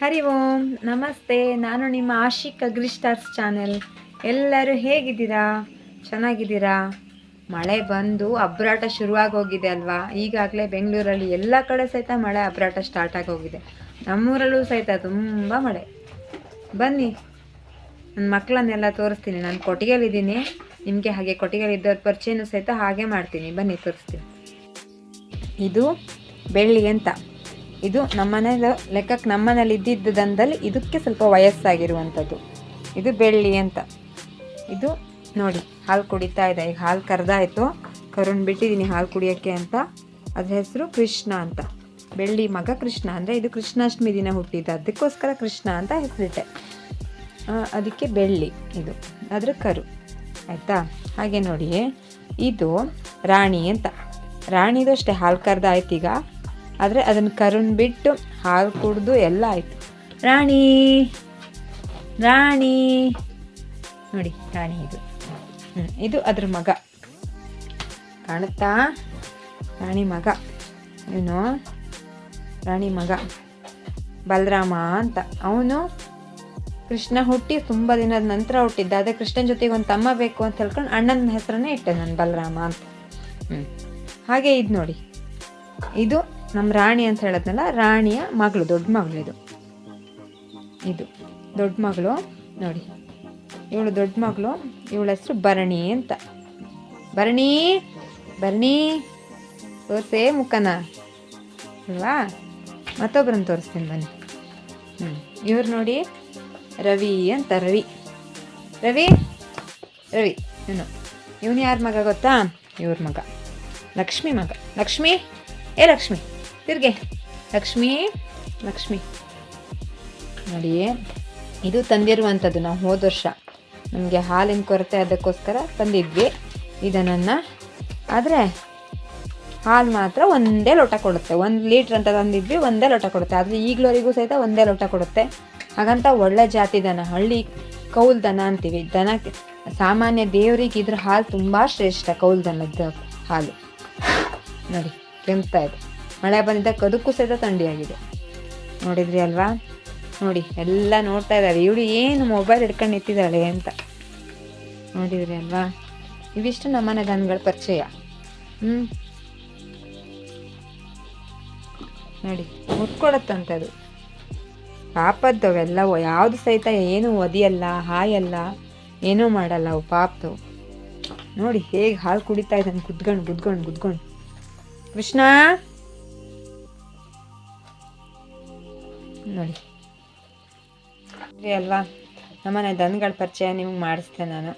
ಹರಿ ಓಂ, ನಮಸ್ತೆ. ನಾನು ನಿಮ್ಮ ಆಶಿಕ್ ಅಗ್ರಿ ಸ್ಟಾರ್ಸ್ ಚಾನೆಲ್. ಎಲ್ಲರೂ ಹೇಗಿದ್ದೀರಾ? ಚೆನ್ನಾಗಿದ್ದೀರಾ? ಮಳೆ ಬಂದು ಅಬ್ರಾಟ ಶುರುವಾಗೋಗಿದೆ ಅಲ್ವಾ? ಈಗಾಗಲೇ ಬೆಂಗಳೂರಲ್ಲಿ ಎಲ್ಲ ಕಡೆ ಸಹಿತ ಮಳೆ ಅಬ್ರಾಟ ಸ್ಟಾರ್ಟ್ ಆಗೋಗಿದೆ ನಮ್ಮೂರಲ್ಲೂ ಸಹಿತ ತುಂಬ ಮಳೆ. ಬನ್ನಿ. ನನ್ನ ಮಕ್ಕಳನ್ನೆಲ್ಲ ತೋರಿಸ್ತೀನಿ. ನಾನು ಕೊಟ್ಟಿಗೆಲಿದ್ದೀನಿ ನಿಮಗೆ ಹಾಗೆ ಕೊಟ್ಟಿಗೆಲಿದ್ದವ್ರ ಪರಿಚಯನೂ ಸಹಿತ ಹಾಗೆ ಮಾಡ್ತೀನಿ. ಬನ್ನಿ, ತೋರಿಸ್ತೀನಿ. ಇದು ಬೆಳ್ಳಿ ಅಂತ. ಇದು ನಮ್ಮನೇಲಿ ಲೆಕ್ಕಕ್ಕೆ ನಮ್ಮನೇಲಿ ಇದ್ದಿದ್ದ ದಂದಲ್ಲಿ ಇದಕ್ಕೆ ಸ್ವಲ್ಪ ವಯಸ್ಸಾಗಿರುವಂಥದ್ದು. ಇದು ಬೆಳ್ಳಿ ಅಂತ. ಇದು ನೋಡಿ, ಹಾಲು ಕುಡಿತಾ ಇದೆ. ಈಗ ಹಾಲು ಕರೆದಾಯಿತು. ಕರುಣ್ ಬಿಟ್ಟಿದ್ದೀನಿ ಹಾಲು ಕುಡಿಯೋಕ್ಕೆ ಅಂತ. ಅದ್ರ ಹೆಸರು ಕೃಷ್ಣ ಅಂತ. ಬೆಳ್ಳಿ ಮಗ ಕೃಷ್ಣ ಅಂದರೆ ಇದು ಕೃಷ್ಣಾಷ್ಟಮಿ ದಿನ ಹುಟ್ಟಿದ್ದು. ಅದಕ್ಕೋಸ್ಕರ ಕೃಷ್ಣ ಅಂತ ಹೆಸರಿಟ್ಟೆ. ಅದಕ್ಕೆ ಬೆಳ್ಳಿ ಇದು. ಅದರ ಕರು. ಆಯಿತಾ? ಹಾಗೆ ನೋಡಿ ಇದು ರಾಣಿ ಅಂತ. ರಾಣಿದು ಅಷ್ಟೇ ಹಾಲು ಕರೆದಾಯ್ತು ಈಗ ಆದರೆ ಅದನ್ನು ಕರುಣ್ ಬಿಟ್ಟು ಹಾಲು ಕುಡಿದು ಎಲ್ಲ ಆಯಿತು. ರಾಣಿ ರಾಣಿ. ನೋಡಿ ರಾಣಿ ಇದು. ಇದು ಅದ್ರ ಮಗ. ಕಾಣುತ್ತಾ? ರಾಣಿ ಮಗ. ಇವನು ರಾಣಿ ಮಗ. ಬಲರಾಮ ಅಂತ. ಅವನು ಕೃಷ್ಣ ಹುಟ್ಟಿ ತುಂಬ ದಿನದ ನಂತರ ಹುಟ್ಟಿದ್ದ. ಅದೇ ಕೃಷ್ಣನ ಜೊತೆಗೆ ಒಂದು ತಮ್ಮ ಬೇಕು ಅಂತ ಹೇಳ್ಕೊಂಡು ಅಣ್ಣನ ಹೆಸರನ್ನೇ ಇಟ್ಟೆ ನಾನು ಬಲರಾಮ ಅಂತ. ಹ್ಞೂ ಹಾಗೆ ಇದು ನೋಡಿ. ಇದು ನಮ್ಮ ರಾಣಿ ಅಂತ ಹೇಳದ್ನಲ್ಲ, ರಾಣಿಯ ಮಗಳು, ದೊಡ್ಡ ಮಗಳು ಇದು. ಇದು, ದೊಡ್ಡ ಮಗಳು, ನೋಡಿ. ಇವಳು ದೊಡ್ಡ ಮಗಳು, ಇವಳ ಹೆಸರು ಭರಣಿ ಅಂತ. ಭರಣಿ ಭರಣಿ, ತೋರ್ಸೇ ಮುಖನ. ಅಲ್ವಾ? ಮತ್ತೊಬ್ಬರನ್ನ ತೋರಿಸ್ತೀನಿ ಬನ್ನಿ. ಹ್ಞೂ ಇವ್ರು ನೋಡಿ ರವಿ ಅಂತ, ರವಿ. ರವಿ ರವಿ, ಇವನು. ಇವನು ಯಾರ ಮಗ ಗೊತ್ತಾ? ಇವ್ರ ಮಗ. ಲಕ್ಷ್ಮಿ ಮಗ. ಲಕ್ಷ್ಮಿ? ಏ ಲಕ್ಷ್ಮಿ. ತಿರ್ಗೆ. ಲಕ್ಷ್ಮಿ ಲಕ್ಷ್ಮಿ. ನೋಡಿ, ಇದು ತಂದಿರುವಂಥದ್ದು ನಾವು ಹೋದ ವರ್ಷ. ನಮಗೆ ಹಾಲಿನ ಕೊರತೆ ಅದಕ್ಕೋಸ್ಕರ ತಂದಿದ್ವಿ. ಇದನ್ನು ಆದರೆ ಹಾಲು ಮಾತ್ರ ಒಂದೇ ಲೋಟ ಕೊಡುತ್ತೆ. ಒಂದು ಲೀಟ್ರ್ ಅಂತ ತಂದಿದ್ವಿ, ಒಂದೇ ಲೋಟ ಕೊಡುತ್ತೆ. ಆದರೆ ಈಗಲವರೆಗೂ ಸಹಿತ ಒಂದೇ ಲೋಟ ಕೊಡುತ್ತೆ. ಹಾಗಂತ ಒಳ್ಳೆ ಜಾತಿ ದನ, ಹಳ್ಳಿ ಕೌಲ್ ದನ ಅಂತೀವಿ. ದನ ಸಾಮಾನ್ಯ ದೇವರಿಗೆ ಇದ್ರ ಹಾಲು ತುಂಬ ಶ್ರೇಷ್ಠ ಕೌಲ್ ದನದ ಹಾಲು. ನೋಡಿ ಕೆಮ್ತಾ ಇದೆ. ಮಳೆ ಬಂದಿದ್ದಾಗ ಅದಕ್ಕೂ ಸಹಿತ ಥಂಡಿಯಾಗಿದೆ ನೋಡಿದ್ರಿ ಅಲ್ವಾ? ನೋಡಿ, ಎಲ್ಲ ನೋಡ್ತಾ ಇದ್ದಾರೆ. ಇವಳು ಏನು ಮೊಬೈಲ್ ಹಿಡ್ಕೊಂಡು ನಿಂತಿದ್ದಾಳೆ ಅಂತ. ನೋಡಿದ್ರಿ ಅಲ್ವಾ? ಇವಿಷ್ಟು ನಮ್ಮನೆ ದನಗಳ ಪರಿಚಯ. ಹ್ಞೂ ನೋಡಿ ಮುಟ್ಕೊಡತ್ತಂತ ಅದು. ಪಾಪದ್ದು ಅವೆಲ್ಲ ಯಾವುದು ಸಹಿತ ಏನು ಒದಿಯಲ್ಲ, ಹಾಯಲ್ಲ, ಏನೂ ಮಾಡಲ್ಲ ಅವು ಪಾಪದು. ನೋಡಿ, ಹೇಗೆ ಹಾಲು ಕುಡಿತಾ ಇದ್ದಾನೆ, ಗುದ್ಕೊಂಡು ಗುದ್ಕೊಂಡು ಗುದ್ಕೊಂಡು. ಕೃಷ್ಣ! ನೋಡಿ. ಅಲ್ವಾ? ನಮ್ಮನೆ ದನಗಳ ಪರಿಚಯ ನಿಮ್ಗೆ ಮಾಡಿಸ್ದೆ ನಾನು.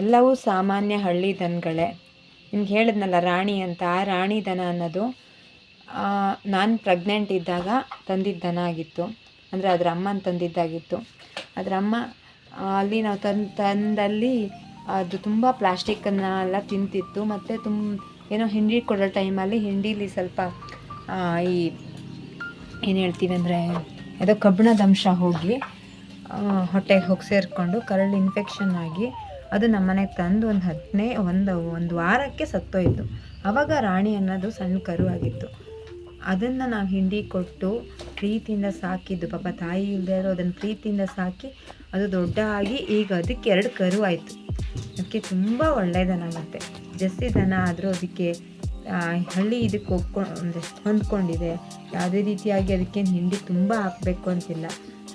ಎಲ್ಲವೂ ಸಾಮಾನ್ಯ ಹಳ್ಳಿ ದನಗಳೇ. ನಿಮ್ಗೆ ಹೇಳಿದ್ನಲ್ಲ ರಾಣಿ ಅಂತ, ಆ ರಾಣಿ ದನ ಅನ್ನೋದು ನಾನು ಪ್ರೆಗ್ನೆಂಟ್ ಇದ್ದಾಗ ತಂದಿದ್ದ ದನ ಆಗಿತ್ತು. ಅಂದರೆ ಅದರ ಅಮ್ಮನ ತಂದಿದ್ದಾಗಿತ್ತು. ಅದರ ಅಮ್ಮ ಅಲ್ಲಿ ನಾವು ತಂದು, ತಂದಲ್ಲಿ ಅದು ತುಂಬ ಪ್ಲಾಸ್ಟಿಕ್ಕನ್ನು ಎಲ್ಲ ತಿಂತಿತ್ತು. ಮತ್ತು ತುಂಬ ಏನೋ ಹಿಂಡಿ ಕೊಡೋ ಟೈಮಲ್ಲಿ ಹಿಂಡೀಲಿ ಸ್ವಲ್ಪ ಈ ಏನು ಹೇಳ್ತೀವಿ ಅಂದರೆ, ಯಾವುದೋ ಕಬ್ಬಿಣದ ಅಂಶ ಹೋಗಿ ಹೊಟ್ಟೆಗೆ ಹೋಗಿ ಸೇರಿಕೊಂಡು ಕರಳು ಇನ್ಫೆಕ್ಷನ್ ಆಗಿ ಅದು ನಮ್ಮ ಮನೆಗೆ ತಂದು ಒಂದು ಹತ್ತನೇ ಒಂದು ಒಂದು ವಾರಕ್ಕೆ ಸತ್ತೋಯಿತು. ಆವಾಗ ರಾಣಿ ಅನ್ನೋದು ಸಣ್ಣ ಕರು ಆಗಿತ್ತು. ಅದನ್ನು ನಾವು ಹಿಂಡಿ ಕೊಟ್ಟು ಪ್ರೀತಿಯಿಂದ ಸಾಕಿದ್ದು, ಪಾಪ ತಾಯಿ ಇಲ್ಲದೆ ಇರೋ ಅದನ್ನು ಪ್ರೀತಿಯಿಂದ ಸಾಕಿ ಅದು ದೊಡ್ಡ ಆಗಿ ಈಗ ಅದಕ್ಕೆ ಎರಡು ಕರು ಆಯಿತು. ಅದಕ್ಕೆ ತುಂಬ ಒಳ್ಳೆಯದನಾಗುತ್ತೆ ಜಸ್ಸಿ ದನ ಆದರೂ ಅದಕ್ಕೆ ಹಳ್ಳಿ ಇದಕ್ಕೆ ಒಪ್ಕೊಂಡು ಅಂದರೆ ಹೊಂದ್ಕೊಂಡಿದೆ. ಯಾವುದೇ ರೀತಿಯಾಗಿ ಅದಕ್ಕೆ ಹಿಂಡಿ ತುಂಬ ಹಾಕಬೇಕು ಅಂತಿಲ್ಲ.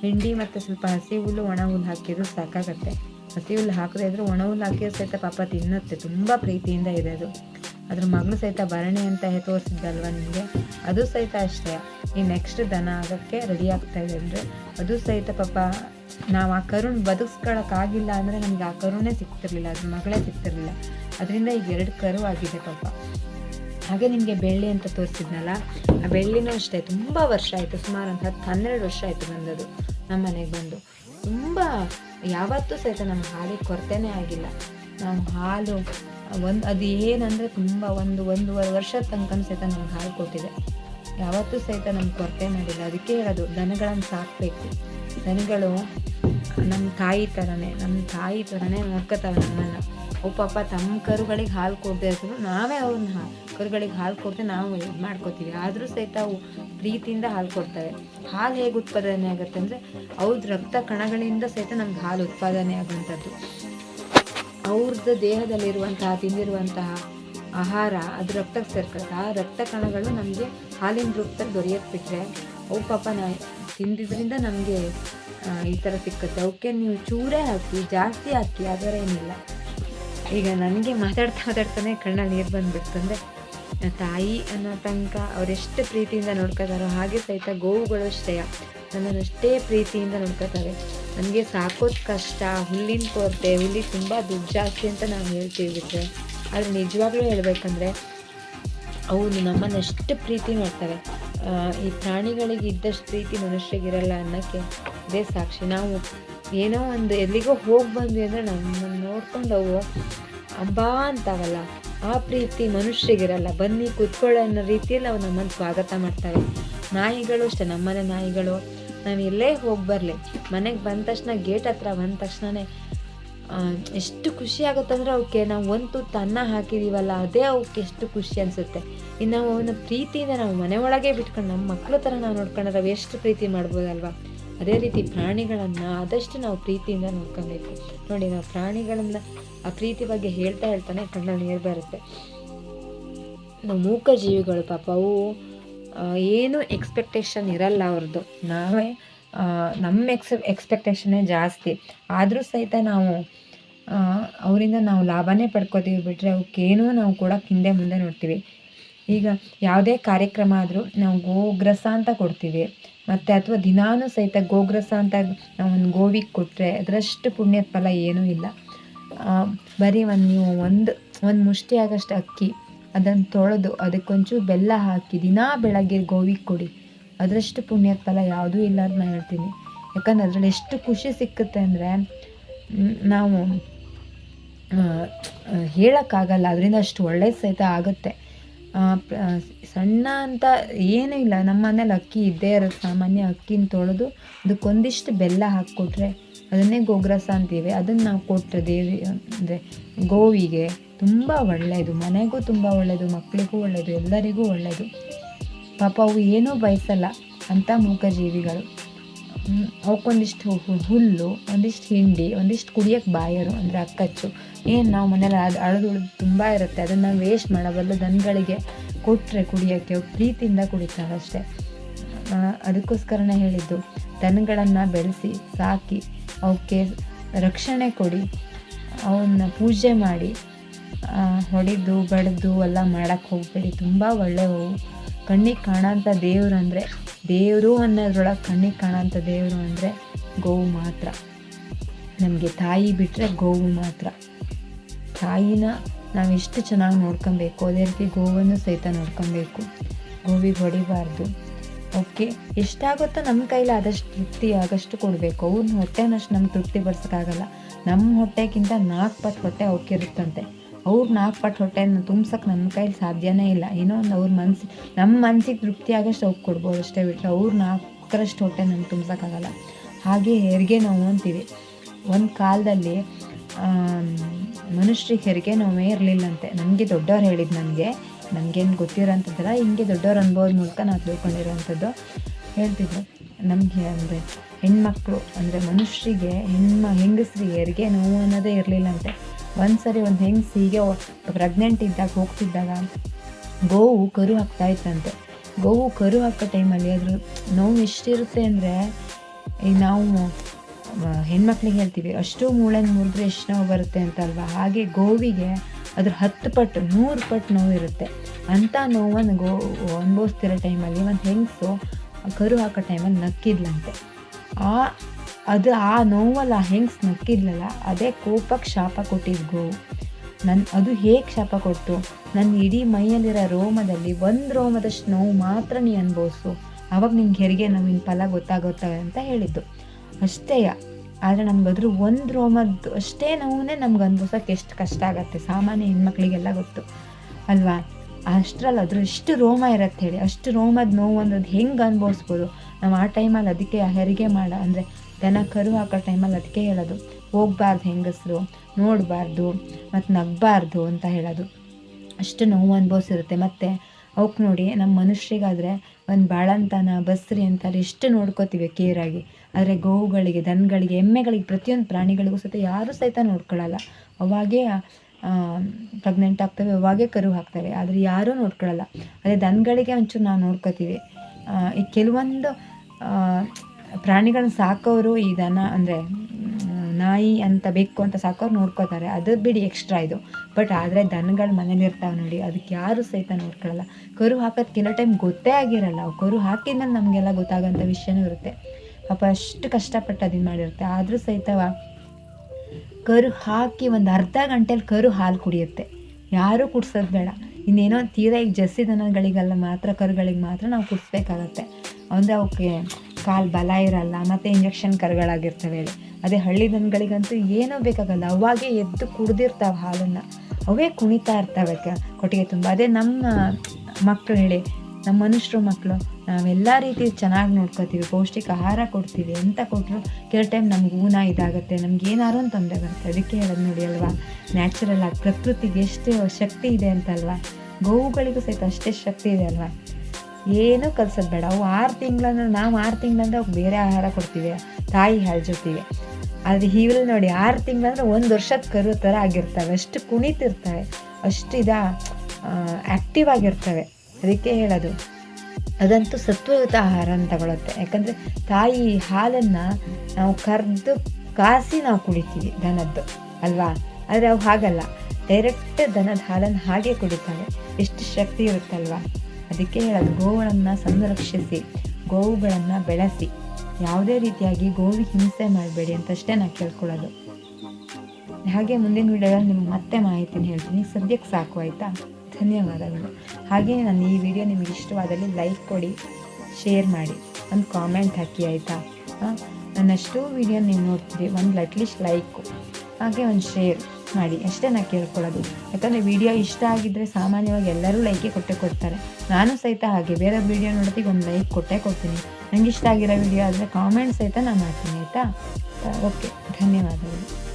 ಹಿಂಡಿ ಮತ್ತು ಸ್ವಲ್ಪ ಹಸಿ ಹುಲ್ಲು, ಒಣ ಹುಲ್ಲು ಹಾಕಿದ್ರು ಸಾಕಾಗತ್ತೆ. ಹಸಿ ಹುಲ್ಲು ಹಾಕದೇ ಇದ್ರೂ ಒಣ ಹುಲ್ಲು ಹಾಕಿದ್ರು ಸಹಿತ ಪಾಪ ತಿನ್ನುತ್ತೆ. ತುಂಬ ಪ್ರೀತಿಯಿಂದ ಇದೆ ಅದು. ಅದ್ರ ಮಗಳು ಸಹಿತ ಭರಣಿ ಅಂತ ತೋರಿಸಿದ್ದಲ್ವ ನಿಮಗೆ? ಅದು ಸಹಿತ ಅಷ್ಟೇ. ಈ ನೆಕ್ಸ್ಟ್ ದನ ಆಗೋಕ್ಕೆ ರೆಡಿ ಆಗ್ತಾ ಇದೆ ಅಂದರೆ ಅದು ಸಹಿತ ಪಾಪ ನಾವು ಆ ಕರುಣ್ ಬದುಕ್ಸ್ಕೊಳಕ್ಕಾಗಿಲ್ಲ ಅಂದರೆ ನಮಗೆ ಆ ಕರುಣೇ ಸಿಗ್ತಿರ್ಲಿಲ್ಲ, ಅದ್ರ ಮಗಳೇ ಸಿಗ್ತಿರ್ಲಿಲ್ಲ. ಅದರಿಂದ ಈಗ ಎರಡು ಕರು ಆಗಿದೆ ಪಾಪ. ಹಾಗೆ ನಿಮಗೆ ಬೆಳ್ಳಿ ಅಂತ ತೋರಿಸಿದ್ನಲ್ಲ, ಆ ಬೆಳ್ಳಿನೂ ಅಷ್ಟೇ, ತುಂಬ ವರ್ಷ ಆಯಿತು, ಸುಮಾರು ಒಂದು ಹತ್ತು ಹನ್ನೆರಡು ವರ್ಷ ಆಯಿತು ಬಂದದು ನಮ್ಮ ಮನೆಗೆ ಬಂದು. ತುಂಬ, ಯಾವತ್ತೂ ಸಹಿತ ನಮ್ಮ ಹಾಲಿಗೆ ಕೊರತೆನೇ ಆಗಿಲ್ಲ. ನಾವು ಹಾಲು, ಒಂದು, ಅದು ಏನಂದರೆ ತುಂಬ ಒಂದು, ಒಂದೂವರೆ ವರ್ಷದ ತನಕ ಸಹಿತ ನಮ್ಗೆ ಹಾಲು ಕೊಟ್ಟಿದೆ. ಯಾವತ್ತೂ ಸಹಿತ ನಮ್ಗೆ ಕೊರತೆ ಮಾಡಿಲ್ಲ. ಅದಕ್ಕೆ ಹೇಳೋದು, ದನಗಳನ್ನು ಸಾಕಬೇಕು. ದನಗಳು ನಮ್ಮ ತಾಯಿ ಥರನೇ ನಮ್ಮ ತಾಯಿ ಥರನೇ ನೋಡ್ಕೋತಾವೆ ನಮ್ಮನ್ನು. ಅವು ಪಾಪ, ತಮ್ಮ ಕರುಗಳಿಗೆ ಹಾಲು ಕೊಡದೆ ನಾವೇ ಅವ್ರನ್ನ ಕರುಗಳಿಗೆ ಹಾಲು ಕೊಡದೆ ನಾವು ಇದು ಮಾಡ್ಕೋತೀವಿ. ಆದರೂ ಸಹಿತ ಅವು ಪ್ರೀತಿಯಿಂದ ಹಾಲು ಕೊಡ್ತವೆ. ಹಾಲು ಹೇಗೆ ಉತ್ಪಾದನೆ ಆಗುತ್ತೆ ಅಂದರೆ ಅವ್ರದ್ದು ರಕ್ತ ಕಣಗಳಿಂದ ಸಹಿತ ನಮ್ಗೆ ಹಾಲು ಉತ್ಪಾದನೆ ಆಗುವಂಥದ್ದು. ಅವ್ರದ್ದು ದೇಹದಲ್ಲಿರುವಂತಹ, ತಿಂದಿರುವಂತಹ ಆಹಾರ, ಅದು ರಕ್ತಕ್ಕೆ ಸೇರ್ಕೊಳ್ತಾ ಆ ರಕ್ತ ಕಣಗಳು ನಮಗೆ ಹಾಲಿನ ರೂಪದಲ್ಲಿ ದೊರೆಯೋಕ್ಕೆ ಬಿಟ್ಟರೆ ಅವು ಪಾಪ, ನಾ ತಿಂದಿದ್ರಿಂದ ನಮಗೆ ಈ ಥರ ಸಿಕ್ಕುತ್ತೆ. ಅವಕ್ಕೆ ನೀವು ಚೂರೇ ಹಾಕಿ, ಜಾಸ್ತಿ ಹಾಕಿ, ಆ ಥರ ಏನಿಲ್ಲ. ಈಗ ನನಗೆ ಮಾತಾಡ್ತಾ ಮಾತಾಡ್ತಾನೆ ಕಣ್ಣಲ್ಲಿ ನೀರು ಬಂದ್ಬಿಡ್ತು ಅಂದರೆ, ತಾಯಿ ಅನ್ನೋ ತನಕ ಅವರೆಷ್ಟು ಪ್ರೀತಿಯಿಂದ ನೋಡ್ಕೋತಾರೋ ಹಾಗೆ ಸಹಿತ ಗೋವುಗಳು ಶ್ರೇಯ. ನನ್ನನ್ನು ಅಷ್ಟೇ ಪ್ರೀತಿಯಿಂದ ನೋಡ್ಕೋತಾರೆ ನನಗೆ ಸಾಕೋದು ಕಷ್ಟ, ಹುಲ್ಲಿನ ಕೊರತೆ ಹುಲ್ಲಿಗೆ ತುಂಬ ದುಡ್ಡು ಜಾಸ್ತಿ ಅಂತ ನಾವು ಹೇಳ್ತೀವಿ ಬಿಟ್ಟರೆ ಆದರೆ ನಿಜವಾಗ್ಲೂ ಹೇಳಬೇಕಂದ್ರೆ ಅವನು ನಮ್ಮನ್ನು ಎಷ್ಟು ಪ್ರೀತಿ ಮಾಡ್ತಾರೆ. ಈ ಪ್ರಾಣಿಗಳಿಗೆ ಇದ್ದಷ್ಟು ಪ್ರೀತಿ ಮನುಷ್ಯರಿಗಿರಲ್ಲ ಅನ್ನೋಕ್ಕೆ ಇದೇ ಸಾಕ್ಷಿ. ನಾವು ಏನೋ ಒಂದು ಎಲ್ಲಿಗೋ ಹೋಗಿ ಬಂದ್ವಿ ಅಂದರೆ ನಮ್ಮನ್ನು ನೋಡ್ಕೊಂಡು ಅವು ಅಂಬಾ ಅಂತಾವಲ್ಲ, ಆ ಪ್ರೀತಿ ಮನುಷ್ಯರಿಗಿರಲ್ಲ ಬನ್ನಿ ಕೂತ್ಕೊಳ್ಳೋ ಅನ್ನೋ ರೀತಿಯಲ್ಲಿ ಅವು ನಮ್ಮನ್ನು ಸ್ವಾಗತ ಮಾಡ್ತವೆ ನಾಯಿಗಳು ಅಷ್ಟೇ, ನಮ್ಮನೆ ನಾಯಿಗಳು. ನಾವು ಎಲ್ಲೇ ಹೋಗಿ ಬರಲಿ. ಮನೆಗೆ ಬಂದ ತಕ್ಷಣ, ಗೇಟ್ ಹತ್ರ ಬಂದ ತಕ್ಷಣವೇ ಎಷ್ಟು ಖುಷಿ ಆಗುತ್ತೆ ಅಂದರೆ ಅವಕ್ಕೆ ನಾವು ಒಂದು ತನ್ನ ಅನ್ನ ಹಾಕಿದೀವಲ್ಲ, ಅದೇ ಅವಕ್ಕೆ ಎಷ್ಟು ಖುಷಿ ಅನಿಸುತ್ತೆ. ಇನ್ನು ನಾವು ಅವನ ಪ್ರೀತಿಯಿಂದ ನಾವು ಮನೆ ಒಳಗೆ ಬಿಟ್ಕೊಂಡು ನಮ್ಮ ಮಕ್ಕಳ ಥರ ನಾವು ನೋಡ್ಕೊಂಡ್ರೆ ನಾವು ಎಷ್ಟು ಪ್ರೀತಿ ಮಾಡ್ಬೋದಲ್ವಾ? ಅದೇ ರೀತಿ ಪ್ರಾಣಿಗಳನ್ನು ಆದಷ್ಟು ನಾವು ಪ್ರೀತಿಯಿಂದ ನೋಡ್ಕೊಬೇಕು. ನೋಡಿ, ನಾವು ಪ್ರಾಣಿಗಳನ್ನು ಆ ಪ್ರೀತಿ ಬಗ್ಗೆ ಹೇಳ್ತಾ ಹೇಳ್ತಾನೆ ಕಣ್ಣಲ್ಲಿ ನೀರು ಬರುತ್ತೆ. ನಾವು ಮೂಕ ಜೀವಿಗಳು ಪಾಪ, ಅವು ಏನು ಎಕ್ಸ್ಪೆಕ್ಟೇಷನ್ ಇರಲ್ಲ ಅವ್ರದ್ದು ನಾವೇ ನಮ್ಮ ಎಕ್ಸ್ ಎಕ್ಸ್ಪೆಕ್ಟೇಷನ್ನೇ ಜಾಸ್ತಿ. ಆದರೂ ಸಹಿತ ನಾವು ಅವರಿಂದ ನಾವು ಲಾಭನೇ ಪಡ್ಕೋತೀವಿ ಬಿಟ್ಟರೆ ಅವಕ್ಕೇನೂ ನಾವು ಕೂಡ ಹಿಂದೆ ಮುಂದೆ ನೋಡ್ತೀವಿ. ಈಗ ಯಾವುದೇ ಕಾರ್ಯಕ್ರಮ ಆದರೂ ನಾವು ಗೋಗ್ರಸ ಅಂತ ಕೊಡ್ತೀವಿ. ಮತ್ತು ಅಥವಾ ದಿನಾನೂ ಸಹಿತ ಗೋಗ್ರಸ ಅಂತ ನಾವು ಒಂದು ಗೋವಿಗೆ ಕೊಟ್ಟರೆ ಅದರಷ್ಟು ಪುಣ್ಯದ ಫಲ ಏನೂ ಇಲ್ಲ. ಬರೀ ಒಂದು ನೀವು ಒಂದು ಒಂದು ಮುಷ್ಟಿ ಆಗೋಷ್ಟು ಅಕ್ಕಿ, ಅದನ್ನು ತೊಳೆದು ಅದಕ್ಕೊಂಚೂರು ಬೆಲ್ಲ ಹಾಕಿ ದಿನಾ ಬೆಳಗ್ಗೆ ಗೋವಿಗೆ ಕೊಡಿ. ಅದರಷ್ಟು ಪುಣ್ಯದ ಫಲ ಯಾವುದೂ ಇಲ್ಲ ಅಂತ ನಾನು ಹೇಳ್ತೀನಿ. ಯಾಕಂದ್ರೆ ಅದರಲ್ಲಿ ಎಷ್ಟು ಖುಷಿ ಸಿಕ್ಕುತ್ತೆ ಅಂದರೆ ನಾವು ಹೇಳೋಕ್ಕಾಗಲ್ಲ. ಅದರಿಂದ ಅಷ್ಟು ಒಳ್ಳೆಯ ಸಹಿತ ಆಗುತ್ತೆ. ಸಣ್ಣ ಅಂತ ಏನೂ ಇಲ್ಲ. ನಮ್ಮ ಮನೇಲಿ ಅಕ್ಕಿ ಇದ್ದೇ ಇರೋದು ಸಾಮಾನ್ಯ ಅಕ್ಕಿನ ತೊಳೆದು ಅದಕ್ಕೊಂದಿಷ್ಟು ಬೆಲ್ಲ ಹಾಕ್ಕೊಟ್ರೆ ಅದನ್ನೇ ಗೋಗ್ರಸ ಅಂತೀವಿ. ಅದನ್ನು ನಾವು ಕೊಟ್ಟರೆ ದೇವಿ ಅಂದರೆ ಗೋವಿಗೆ ತುಂಬ ಒಳ್ಳೆಯದು. ಮನೆಗೂ ತುಂಬ ಒಳ್ಳೆಯದು ಮಕ್ಕಳಿಗೂ ಒಳ್ಳೆಯದು ಎಲ್ಲರಿಗೂ ಒಳ್ಳೆಯದು. ಪಾಪ ಅವು ಏನೂ ಬಯಸಲ್ಲ ಅಂಥ ಮೂಕಜೀವಿಗಳು. ಹ್ಮ್, ಅವಕ್ಕೊಂದಿಷ್ಟು ಹುಲ್ಲು, ಒಂದಿಷ್ಟು ಹಿಂಡಿ, ಒಂದಿಷ್ಟು ಕುಡಿಯೋಕ್ಕೆ ಬಾಯರು, ಅಂದರೆ ಅಕ್ಕಚ್ಚು. ಏನು ನಾವು ಮನೇಲಿ ಅದು ಅಳದು ತುಂಬ ಇರುತ್ತೆ. ಅದನ್ನು ವೇಸ್ಟ್ ಮಾಡೋಬಲ್ಲ ದನಗಳಿಗೆ ಕೊಟ್ಟರೆ ಕುಡಿಯೋಕ್ಕೆ, ಪ್ರೀತಿಯಿಂದ ಕುಡಿತಾರೆ ಅಷ್ಟೇ. ಅದಕ್ಕೋಸ್ಕರನೇ ಹೇಳಿದ್ದು, ದನಗಳನ್ನು ಬೆಳೆಸಿ, ಸಾಕಿ ಅವಕ್ಕೆ ರಕ್ಷಣೆ ಕೊಡಿ ಅವನ್ನ ಪೂಜೆ ಮಾಡಿ ಹೊಡೆದು, ಬಡಿದು, ಎಲ್ಲ ಮಾಡೋಕ್ಕೆ ಹೋಗಬೇಡಿ. ತುಂಬ ಒಳ್ಳೆಯವು ಕಣ್ಣಿಗೆ ಕಾಣೋಂಥ ದೇವ್ರು ಅಂದರೆ ದೇವರು ಅನ್ನೋದ್ರೊಳಗೆ ಕಣ್ಣಿಗೆ ಕಾಣೋಂಥ ದೇವರು ಅಂದರೆ ಗೋವು ಮಾತ್ರ. ನಮಗೆ ತಾಯಿ ಬಿಟ್ಟರೆ ಗೋವು ಮಾತ್ರ. ತಾಯಿನ ನಾವು ಎಷ್ಟು ಚೆನ್ನಾಗಿ ನೋಡ್ಕೊಬೇಕು, ಅದೇ ರೀತಿ ಗೋವನ್ನು ಸಹಿತ ನೋಡ್ಕೊಬೇಕು. ಗೋವಿಗೆ ಹೊಡಿಬಾರ್ದು. ಓಕೆ, ಎಷ್ಟಾಗುತ್ತೋ ನಮ್ಮ ಕೈಲಿ ಆದಷ್ಟು ತೃಪ್ತಿ ಆಗಷ್ಟು ಕೊಡಬೇಕು. ಅವ್ರನ್ನ ಹೊಟ್ಟೆನಷ್ಟು ನಮ್ಗೆ ತೃಪ್ತಿ ಪಡಿಸೋಕ್ಕಾಗಲ್ಲ ನಮ್ಮ ಹೊಟ್ಟೆಗಿಂತ ನಾಲ್ಕು ಪಟ್ಟು ಹೊಟ್ಟೆ ಅವಕ್ಕಿರುತ್ತಂತೆ ಅವ್ರ ನಾಲ್ಕು ಪಟ್ಟು ಹೊಟ್ಟೆನ ತುಂಬ್ಸೋಕೆ ನಮ್ಮ ಕೈಲಿ ಸಾಧ್ಯನೇ ಇಲ್ಲ. ಏನೋ ಒಂದು ಅವ್ರ ಮನ್ಸು ನಮ್ಮ ಮನ್ಸಿಗೆ ತೃಪ್ತಿ ಆಗೋಷ್ಟು ಅವ್ಕೆ ಕೊಡ್ಬೋದು ಅಷ್ಟೇ ಬಿಟ್ಟರೆ ಅವ್ರ ನಾಲ್ಕರಷ್ಟು ಹೊಟ್ಟೆ ನಮ್ಗೆ ತುಂಬ್ಸೋಕ್ಕಾಗಲ್ಲ. ಹಾಗೆ ಹೆರಿಗೆ ನೋವು ಅಂತೀವಿ. ಒಂದು ಕಾಲದಲ್ಲಿ ಮನುಷ್ಯರಿಗೆ ಹೆರಿಗೆ ನೋವೇ ಇರಲಿಲ್ಲಂತೆ. ನನಗೆ ದೊಡ್ಡವ್ರು ಹೇಳಿದ್ದು ನನಗೆ ನನಗೇನು ಗೊತ್ತಿರೋಂಥದ್ದಲ್ಲ. ಹಿಂಗೆ ದೊಡ್ಡವ್ರ ಅನುಭವದ ಮೂಲಕ ನಾವು ತಿಳ್ಕೊಂಡಿರೋವಂಥದ್ದು ಹೇಳ್ತಿದ್ರು. ನಮಗೆ ಅಂದರೆ ಹೆಣ್ಮಕ್ಳು, ಅಂದರೆ ಮನುಷ್ಯರಿಗೆ ಹೆಣ್ಮ, ಹೆಂಗಸ್ರಿಗೆ ಹೆರಿಗೆ ನೋವು ಅನ್ನೋದೇ ಇರಲಿಲ್ಲಂತೆ. ಒಂದು ಸರಿ ಒಂದು ಹೆಂಗಸ್ ಹೀಗೆ ಪ್ರೆಗ್ನೆಂಟ್ ಇದ್ದಾಗ, ಹೋಗ್ತಿದ್ದಾಗ ಗೋವು ಕರು ಹಾಕ್ತಾ ಇತ್ತಂತೆ. ಗೋವು ಕರು ಹಾಕೋ ಟೈಮಲ್ಲಿ ಅದ್ರ ನೋವು ಎಷ್ಟಿರುತ್ತೆ ಅಂದರೆ ಈಗ ನಾವು ಹೆಣ್ಮಕ್ಳಿಗೆ ಹೇಳ್ತೀವಿ, ಅಷ್ಟು ಮೂಳೆನ ಮುರಿದ್ರೆ ಎಷ್ಟು ನೋವು ಬರುತ್ತೆ ಅಂತ ಅಲ್ವಾ ಹಾಗೆ ಗೋವಿಗೆ ಅದ್ರ ಹತ್ತು ಪಟ್ಟು ನೂರು ಪಟ್ಟು ನೋವು ಇರುತ್ತೆ. ಅಂಥ ನೋವನ್ನು ಗೋ, ಅನುಭವಿಸ್ತಿರೋ ಟೈಮಲ್ಲಿ ಒಂದು ಹೆಂಗಸು ಕರು ಹಾಕೋ ಟೈಮಲ್ಲಿ ನಕ್ಕಿದ್ಲಂತೆ. ಆ ಅದು ಆ ನೋವಲ್ಲ ಹೆಂಗೆ ನಕ್ಕಿದ್ಲಲ್ಲ, ಅದೇ ಕೋಪಕ್ಕೆ ಶಾಪ ಕೊಟ್ಟಿದ್ಗು. ನನ್ನ ಅದು ಹೇಗೆ ಶಾಪ ಕೊಟ್ಟು ನನ್ನ ಇಡೀ ಮೈಯಲ್ಲಿರೋ ರೋಮದಲ್ಲಿ ಒಂದು ರೋಮದಷ್ಟು ನೋವು ಮಾತ್ರ ನೀ ಅನುಭವಿಸು. ಆವಾಗ ನಿಂಗೆ ಹೆರಿಗೆ ನೋವಿನ ಫಲ ಗೊತ್ತಾಗುತ್ತೆ ಅಂತ ಹೇಳಿದ್ದು. ಅಷ್ಟೇ ಆದರೆ ನಮ್ಗೆ ಅದ್ರ ಒಂದು ರೋಮದ್ದು, ಅಷ್ಟೇ ನೋವನ್ನೇ ನಮ್ಗೆ ಅನುಭವಿಸೋಕೆ ಎಷ್ಟು ಕಷ್ಟ ಆಗುತ್ತೆ. ಸಾಮಾನ್ಯ ಹೆಣ್ಮಕ್ಳಿಗೆಲ್ಲ ಗೊತ್ತು. ಅಲ್ವಾ? ಅಷ್ಟರಲ್ಲಿ ಅದ್ರ ಎಷ್ಟು ರೋಮ ಇರತ್ತೆ ಹೇಳಿ. ಅಷ್ಟು ರೋಮದ ನೋವು ಅನ್ನೋದು ಹೆಂಗೆ ಅನುಭವಿಸ್ಬೋದು? ನಾವು ಆ ಟೈಮಲ್ಲಿ ಅದಕ್ಕೆ ಹೆರಿಗೆ ಮಾಡ, ಅಂದರೆ ದನ ಕರು ಹಾಕೋ ಟೈಮಲ್ಲಿ ಅದಕ್ಕೆ ಹೇಳೋದು, ಹೋಗಬಾರ್ದು ಹೆಂಗಸರು, ನೋಡಬಾರ್ದು, ಮತ್ತು ನಗಬಾರ್ದು ಅಂತ ಹೇಳೋದು. ಅಷ್ಟು ನೋವು ಅನುಭವಿಸಿರುತ್ತೆ. ಮತ್ತು ಅವಕ್ಕೆ ನೋಡಿ ನಮ್ಮ ಮನುಷ್ಯರಿಗಾದರೆ ಒಂದು ಬಾಳಂತನ, ಬಸ್ರಿ ಅಂತಾರೆ ಎಷ್ಟು ನೋಡ್ಕೋತೀವಿ ಕೇರಾಗಿ ಆದರೆ ಗೋವುಗಳಿಗೆ, ದನಗಳಿಗೆ, ಎಮ್ಮೆಗಳಿಗೆ, ಪ್ರತಿಯೊಂದು ಪ್ರಾಣಿಗಳಿಗೂ ಸಹಿತ ಯಾರೂ ಸಹಿತ ನೋಡ್ಕೊಳ್ಳಲ್ಲ ಅವಾಗೇ ಪ್ರೆಗ್ನೆಂಟ್ ಆಗ್ತವೆ, ಅವಾಗೇ ಕರು ಹಾಕ್ತವೆ. ಆದರೆ ಯಾರೂ ನೋಡ್ಕೊಳ್ಳಲ್ಲ ಅದೇ ದನಗಳಿಗೆ ಒಂಚೂರು ನಾವು ನೋಡ್ಕೋತೀವಿ. ಈ ಕೆಲವೊಂದು ಪ್ರಾಣಿಗಳನ್ನ ಸಾಕೋರು ಈ ದನ ಅಂದರೆ ನಾಯಿ ಅಂತ ಬೆಕ್ಕು ಅಂತ ಸಾಕೋರು ನೋಡ್ಕೋತಾರೆ. ಅದು ಬಿಡಿ ಎಕ್ಸ್ಟ್ರಾ ಇದು. ಬಟ್ ಆದರೆ ದನಗಳು ಮನೇಲಿ ಇರ್ತಾವೆ ನೋಡಿ ಅದಕ್ಕೆ ಯಾರು ಸಹಿತ ನೋಡ್ಕೊಳ್ಳಲ್ಲ ಕರು ಹಾಕೋದು ಕೆಲವು ಟೈಮ್ ಗೊತ್ತೇ ಆಗಿರಲ್ಲ. ಅವು ಕರು ಹಾಕಿದ್ಮೇಲೆ ನಮಗೆಲ್ಲ ಗೊತ್ತಾಗೋಂಥ ವಿಷಯನೂ ಇರುತ್ತೆ. ಪಾಪ ಅಷ್ಟು ಕಷ್ಟಪಟ್ಟು ಅದನ್ನು ಮಾಡಿರುತ್ತೆ. ಆದರೂ ಸಹಿತ ಕರು ಹಾಕಿ ಒಂದು ಅರ್ಧ ಗಂಟೆಲಿ ಕರು ಹಾಲು ಕುಡಿಯುತ್ತೆ. ಯಾರೂ ಕುಡ್ಸೋದು ಬೇಡ. ಇನ್ನೇನೋ ತೀರಾ ಈಗ ಜರ್ಸಿ ದನಗಳಿಗೆಲ್ಲ ಮಾತ್ರ, ಕರುಗಳಿಗೆ ಮಾತ್ರ ನಾವು ಕುಡಿಸ್ಬೇಕಾಗತ್ತೆ. ಅಂದರೆ ಅವಕ್ಕೆ ಕಾಲು ಬಲ ಇರಲ್ಲ ಮತ್ತು ಇಂಜೆಕ್ಷನ್ ಕರುಗಳಾಗಿರ್ತವೆ ಹೇಳಿ. ಅದೇ ಹಳ್ಳಿ ದನಗಳಿಗಂತೂ ಏನೂ ಬೇಕಾಗಲ್ಲ. ಅವಾಗೆ ಎದ್ದು ಕುಡ್ದಿರ್ತಾವೆ ಹಾಲನ್ನು. ಅವೇ ಕುಣಿತಾ ಇರ್ತವೆ ಕೊಟ್ಟಿಗೆ ತುಂಬ. ಅದೇ ನಮ್ಮ ಮಕ್ಕಳು ಹೇಳಿ, ನಮ್ಮ ಮನುಷ್ಯರು ಮಕ್ಕಳು ನಾವೆಲ್ಲ ರೀತಿ ಚೆನ್ನಾಗಿ ನೋಡ್ಕೋತೀವಿ. ಪೌಷ್ಟಿಕ ಆಹಾರ ಕೊಡ್ತೀವಿ ಅಂತ ಕೊಟ್ಟರು ಕೆಲವು ಟೈಮ್ ನಮ್ಗೆ ಊನ ಇದಾಗುತ್ತೆ. ನಮ್ಗೆ ಏನಾರು ಒಂದು ತೊಂದರೆ ಬರುತ್ತೆ. ಅದಕ್ಕೆ ಹೇಳೋದು ನೋಡಿ ಅಲ್ವಾ? ನ್ಯಾಚುರಲ್ ಆಗಿ ಪ್ರಕೃತಿಗೆ ಎಷ್ಟು ಶಕ್ತಿ ಇದೆ ಅಂತಲ್ವಾ? ಗೋವುಗಳಿಗೂ ಸಹಿತ ಅಷ್ಟೇ ಶಕ್ತಿ ಇದೆ ಅಲ್ವಾ? ಏನೂ ಕಲ್ಸೋದು ಬೇಡ. ಅವು ಆರು ತಿಂಗಳಂದ್ರೆ ನಾವು ಆರು ತಿಂಗಳಂದ್ರೆ ಅವ್ಕೆ ಬೇರೆ ಆಹಾರ ಕೊಡ್ತೀವಿ, ತಾಯಿ ಹಾಲು ಜೊತೆಗೆ ಆದರೆ ಹೀವಲ್ ನೋಡಿ ಆರು ತಿಂಗಳಂದ್ರೆ ಒಂದು ವರ್ಷದ ಕರು ಥರ ಆಗಿರ್ತವೆ. ಅಷ್ಟು ಕುಣಿತಿರ್ತವೆ, ಅಷ್ಟು ಇದ ಆ್ಯಕ್ಟಿವ್ ಆಗಿರ್ತವೆ. ಅದಕ್ಕೆ ಹೇಳೋದು, ಅದಂತೂ ಸತ್ವಯುತ ಆಹಾರನ ತಗೊಳುತ್ತೆ. ಯಾಕಂದರೆ ತಾಯಿ ಹಾಲನ್ನು ನಾವು ಕರೆದು ಕಾಸಿ ನಾವು ಕುಡಿತೀವಿ ದನದ್ದು, ಅಲ್ವಾ? ಆದರೆ ಅವು ಹಾಗಲ್ಲ. ಡೈರೆಕ್ಟ್ ದನದ ಹಾಲನ್ನು ಹಾಗೆ ಕುಡಿತಾರೆ. ಎಷ್ಟು ಶಕ್ತಿ ಇರುತ್ತಲ್ವಾ? ಅದಕ್ಕೆ ಹೇಳೋದು ಗೋವುಗಳನ್ನು ಸಂರಕ್ಷಿಸಿ, ಗೋವುಗಳನ್ನು ಬೆಳೆಸಿ. ಯಾವುದೇ ರೀತಿಯಾಗಿ ಗೋವಿಗೆ ಹಿಂಸೆ ಮಾಡಬೇಡಿ ಅಂತ ಅಷ್ಟೇ ನಾನು ಕೇಳ್ಕೊಳ್ಳೋದು. ಹಾಗೆ ಮುಂದಿನ ವೀಡಿಯೋದಲ್ಲಿ ನಿಮ್ಗೆ ಮತ್ತೆ ಮಾಹಿತಿನ ಹೇಳ್ತೀನಿ. ಸದ್ಯಕ್ಕೆ ಸಾಕು ಆಯಿತಾ? ಧನ್ಯವಾದಗಳು. ಹಾಗೆ ನಾನು ಈ ವಿಡಿಯೋ ನಿಮಗೆ ಇಷ್ಟವಾದಲ್ಲಿ ಲೈಕ್ ಕೊಡಿ, ಶೇರ್ ಮಾಡಿ, ಒಂದು ಕಾಮೆಂಟ್ ಹಾಕಿ ಆಯಿತಾ? ನನ್ನಷ್ಟು ವಿಡಿಯೋ ನೀವು ನೋಡ್ತೀರಿ ಒಂದು ಅಟ್ಲೀಸ್ಟ್ ಲೈಕು, ಹಾಗೆ ಒಂದು ಶೇರ್. ಮಾಡಿ, ಅಷ್ಟೇ ನಾನು ಕೇಳ್ಕೊಳ್ಳೋದು. ಯಾಕಂದರೆ ವಿಡಿಯೋ ಇಷ್ಟ ಆಗಿದ್ದರೆ ಸಾಮಾನ್ಯವಾಗಿ ಎಲ್ಲರೂ ಲೈಕೆ ಕೊಟ್ಟೆ ಕೊಡ್ತಾರೆ. ನಾನು ಸಹಿತ ಹಾಗೆ, ಬೇರೆ ವಿಡಿಯೋ ನೋಡೋದಕ್ಕೆ ಒಂದು ಲೈಕ್ ಕೊಟ್ಟೇ ಕೊಡ್ತೀನಿ. ನನಗೆ ಇಷ್ಟ ಆಗಿರೋ ವಿಡಿಯೋ ಆದರೆ ಕಾಮೆಂಟ್ ಸಹಿತ ನಾನು ಮಾಡ್ತೀನಿ, ಆಯಿತಾ? ಓಕೆ ಧನ್ಯವಾದಗಳು.